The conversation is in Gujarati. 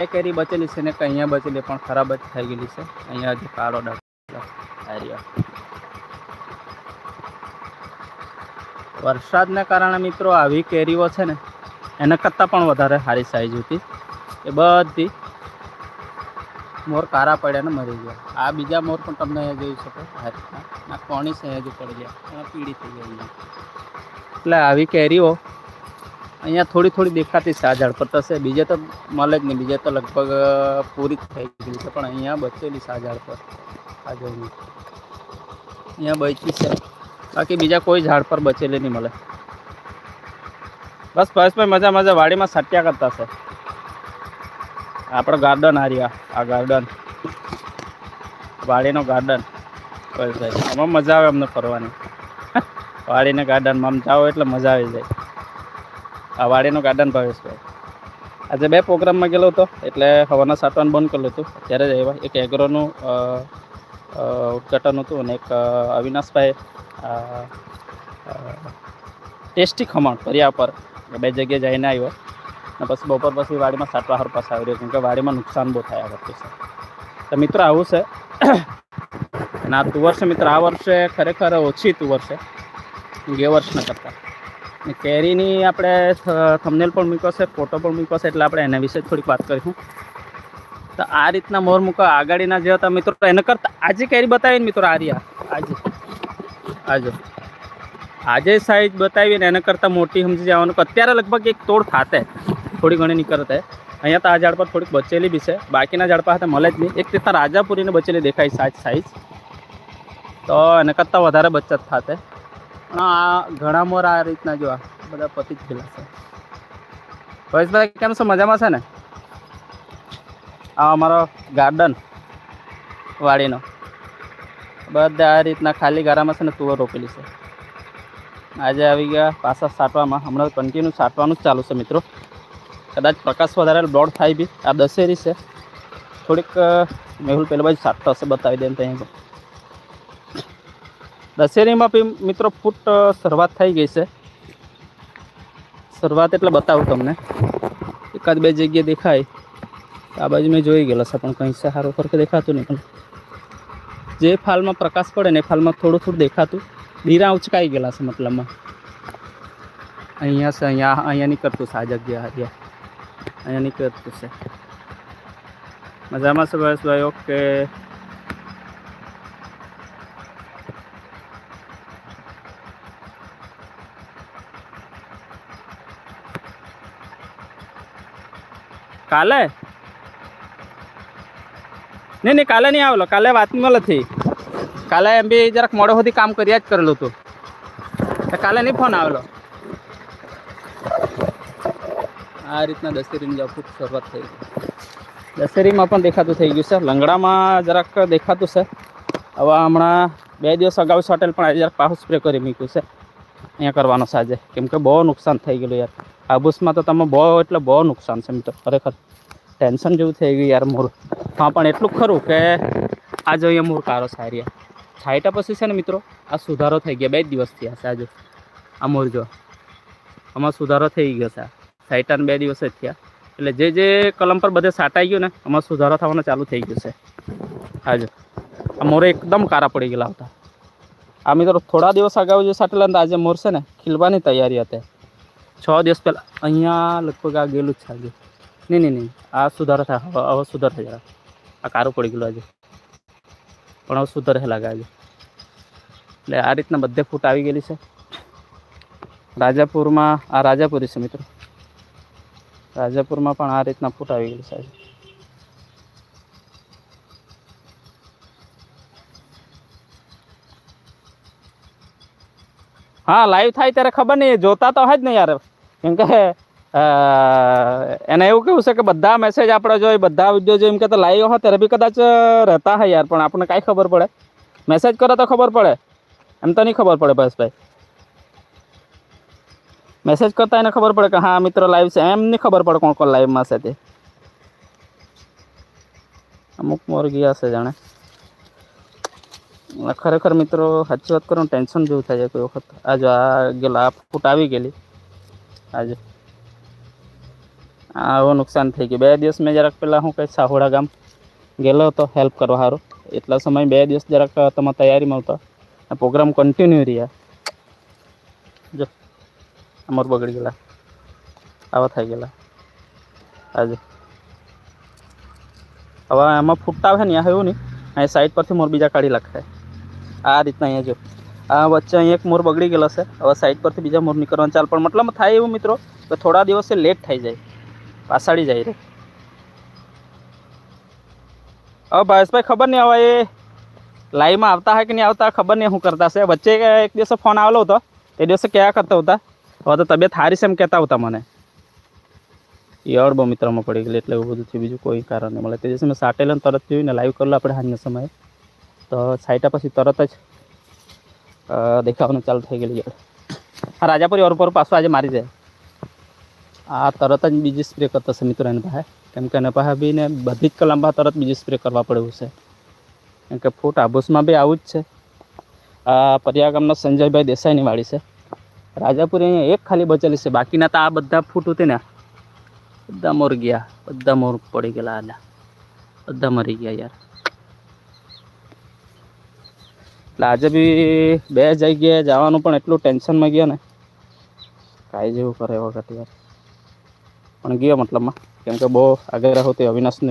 બે કેરી બચેલી છે ને કે અહીંયા બચેલી પણ ખરાબ જ થઈ ગયેલી છે. અહીંયા હજી કાળો ડાળ આર્યા વરસાદના કારણે મિત્રો આવી કેરીઓ છે ને, એના કરતાં પણ વધારે સારી સાઈઝ હતી. એ બધી મોર કારા પડ્યા ને મરી ગયા. આ બીજા મોર પણ તમને અહીંયા જોઈ શકો. આ કોણી છે હજુ પડી ગયા. પીળી થઈ ગઈ. એટલે આવી કેરીઓ અહીંયા થોડી થોડી દેખાતી છે આ ઝાડ પર થશે બીજે તો મળે જ નહીં. બીજે તો લગભગ પૂરી જ થઈ ગઈ છે. પણ અહીંયા બચેલી છે આ ઝાડ પર આ જોઈને. અહીંયા બચી છે. બાકી બીજા કોઈ ઝાડ પર બચેલી નહીં મળે. બસ પરેશભાઈ મજા મજા. વાડીમાં સટ્યા કરતા છે. આપણો ગાર્ડન હાર્યા આ ગાર્ડન. વાડીનો ગાર્ડન. પરેશભાઈ આમાં મજા આવે અમને ફરવાની. વાડીના ગાર્ડનમાં આમ જાઓ એટલે મજા આવી જાય. આ વાડીનું ગાર્ડન ભાવેશભાઈ આજે બે પ્રોગ્રામમાં ગયેલો હતો, એટલે હવાના સાટવાનું બંધ કરેલું હતું. ત્યારે જ આવ્યા. એક એગ્રોનું ઉદ્ઘાટન હતું અને એક અવિનાશભાઈ ટેસ્ટી ખમણ કર્યા પર બે જગ્યાએ જઈને આવ્યો. અને પછી બપોર પછી વાડીમાં સાટવા હાર પાસે આવ્યો કેમ કે વાડીમાં નુકસાન બહુ થયા કરતું છે. તો મિત્રો આવું છે. અને આ તુવર છે મિત્ર. આ વર્ષે ખરેખર ઓછી તુવર છે. ગે વર્ષના કરતાં. કેરીની આપણે થમનેલ પણ મૂક્યો છે ફોટો પણ મૂક્યો છે, એટલે આપણે એના વિશે થોડીક વાત કરીશું. તો આ રીતના મોર મૂકો આગાડીના જે હતા મિત્રો, એને કરતાં આજે કેરી બતાવીને મિત્રો આર્યા આજે. આજે. આજે સાઈઝ બતાવીને એને કરતાં મોટી સમજી જવાનું અત્યારે લગભગ એક તોડ થાતે. થોડી ઘણી નીકળતે અહીંયા તો આ ઝાડ પર થોડીક બચેલી બી છે. બાકીના ઝાડ પાસે મળે જ નહીં. એક રીતના રાજાપુરીને બચેલી દેખાય સાઈઝ સાઈઝ તો એને કરતાં વધારે બચત થાતે. પણ આ ઘણા મોર આ રીતના જો બધા પતી જ ગયેલા છે. ભાઈ કેમ છો? મજામાં છે ને? આ અમારો ગાર્ડન વાડીનો. બધા આ રીતના ખાલી ગારામાં છે ને તુવર રોપેલી છે. આજે આવી ગયા પાછા સાટવામાં. હમણાં કન્ટિન્યુ સાટવાનું જ ચાલુ છે, મિત્રો. કદાચ પ્રકાશ વધારે બ્લોડ થાય બી. આ દશેરી છે. થોડીક મેહુલ પેલા બાજુ સાટતો હશે, બતાવી દે ત્યાં દશેરીમાં બી મિત્રો ફૂટ શરૂઆત થઈ ગઈ છે. શરૂઆત એટલે બતાવું તમને. એકાદ બે જગ્યાએ દેખાય. આ બાજુ મેં જોઈ ગયેલો છે પણ કંઈ સહારો ફરક દેખાતું નહીં પણ. જે ફાલમાં પ્રકાશ પડે ને એ ફાલમાં થોડું થોડું દેખાતું. ધીરા ઉચકાઈ ગયેલા છે મતલબમાં. અહીંયા છે, અહીંયા અહીંયા નીકળતું છે આ જગ્યા અહીંયા અહીંયા નીકળતું છે. મજામાં છે ભાઈ ઓકે કાલે? નહીં નહીં, કાલે નહીં આવેલો. કાલે વાત નથી. કાલે એમ બી જરાક મોડો સુધી કામ કર્યા જ કરેલું હતું કાલે નહીં ફોન આવેલો? આ રીતના દશેરીની ખૂબ શરૂઆત થઈ. ગઈ દશેરીમાં પણ દેખાતું થઈ ગયું છે. લંગડામાં જરાક દેખાતું છે. હવે હમણાં બે દિવસ અગાઉ હોટેલ પણ આજે જરાક પાહુ સ્પ્રે કરી મૂક્યું છે. અહીંયા કરવાનો છે આજે. કેમ કે બહુ નુકસાન થઈ ગયેલું યાર. હાબુસમાં તો તમે બહુ, એટલે બહુ નુકસાન છે મિત્રો. ખરેખર ટેન્શન જેવું થઈ ગયું યાર મોર. હા પણ એટલું ખરું કે આ જોઈએ મૂળ કારો સારી છાંયટા પછી છે ને મિત્રો, આ સુધારો થઈ ગયા. બે જ દિવસ થયા છે આજે આ મોર જો. આમાં સુધારો થઈ ગયો છે સાઈટાને બે દિવસ જ થયા. એટલે જે જે કલમ પર બધે સાટાઈ ગયું ને, આમાં સુધારો થવાનો ચાલુ થઈ ગયો છે. આજે આ મોરે એકદમ કારા પડી ગયેલા હતા. આ મિત્રો થોડા દિવસ અગાઉ જે સાટેલા આજે મોર છે ને, ખીલવાની તૈયારી હતી. છ દિવસ પહેલાં અહીંયા લગભગ આ ગયેલું જ છે આજે નહીં નહીં નહીં આ સુધારો થાય હવે હવે સુધાર થઈ જરા આ કારું પડી ગયેલું આજે પણ હવે સુધારે લાગે આજે એટલે આ રીતના બધે ફૂટ આવી ગયેલી છે રાજાપુરમાં આ રાજાપુરી છે મિત્રો રાજાપુરમાં પણ આ રીતના ફૂટ આવી ગયેલી છે આજે હા લાઈવ થાય ત્યારે ખબર નહીં જોતા તો હોય જ ને યાર કેમ કે અ, એને એવું કેવું છે કે બધા મેસેજ આપણે જોઈએ બધા વીડિયો જોઈએ એમ કે તો લાઈવ હોય ત્યારે બી કદાચ રહેતા હોય યાર પણ આપણને કાંઈ ખબર પડે. મેસેજ કરે તો ખબર પડે. એમ તો નહીં ખબર પડે ભાઈ. મેસેજ કરતા એને ખબર પડે કે હા મિત્રો લાઈવ છે. એમ નહીં ખબર પડે કોણ કોણ લાઈવમાં છે તે. અમુક મોર ગયા છે જાણે. ખરેખર મિત્રો સાચી વાત કરું ટેન્શન જેવું થાય છે કોઈ વખત. આ જો આ ગયેલા આ ફૂટ આવી ગયેલી. આજે. આવું નુકસાન થઈ ગયું. બે દિવસ મેં જરાક પહેલાં હું કંઈ સાહોડા ગામ ગયેલો હતો હેલ્પ કરવા સારું એટલા સમય બે દિવસ જરાક તમે તૈયારીમાં હતો. પ્રોગ્રામ કન્ટિન્યુ રહ્યા. જો, અમર બગડી ગયેલા. આવા થઈ ગયેલા. આજે. હવે એમાં ફૂટતા આવે ને આ એવું નહીં. અહીં સાઈડ પરથી મોર બીજા કાઢી લખાય આ રીતના અહીંયા જો. આ વચ્ચે અહીં એક મોર બગડી ગયેલો છે. હવે સાઈડ પરથી બીજા મોર નીકળવાનું ચાલ. પણ મતલબ થાય એવું મિત્રો કે થોડા દિવસે લેટ થઈ જાય. પાછાડી જાય રે. હવે ભાવેશભાઈ ખબર નહીં હવે એ લાઈવમાં આવતા હોય કે નહીં આવતા ખબર નહીં શું કરતા છે. વચ્ચે એક દિવસે ફોન આવેલો હતો. તે દિવસે કયા કરતા હતા? હવે તો તબિયત હારી છે એમ કહેતા હતા મને. યળ બહુ મિત્રમાં પડી ગયેલી એટલે એવું બધું થયું. બીજું કોઈ કારણ નહીં. મળે. તે દિવસે મેં સાટેલો ને તરત જોયું ને લાઈવ કરેલું આપણે હાજના સમયે. તો સાઈટા પછી તરત જ દેખાવાનું ચાલુ થઈ ગયેલું યાર આ રાજાપુરી ઓર પર પાછું આજે મારી જાય. આ તરત જ બીજી સ્પ્રે કરતો છે મિત્રો એની પાસે. કેમ કે એના પાસે બી ને બધી જ કલામમાં તરત બીજી સ્પ્રે કરવા પડ્યું છે. કેમ કે ફૂટ આભૂસમાં બી આવું જ છે. આ પરિયા ગામના સંજયભાઈ દેસાઈની વાડી છે. રાજાપુરી અહીંયા એક ખાલી બચેલી છે. બાકીના તો આ બધા ફૂટ હતી ને બધા મોર ગયા. બધા મોર, પડી ગયેલા બધા મરી ગયા યાર. એટલે આજે બી બે જગ્યાએ જવાનું પણ એટલું ટેન્શનમાં ગયો ને. કાંઈ જેવું કરે વખત યાર. પણ ગયો મતલબમાં. કેમ કે બહુ આગળ રહો તે અવિનાશને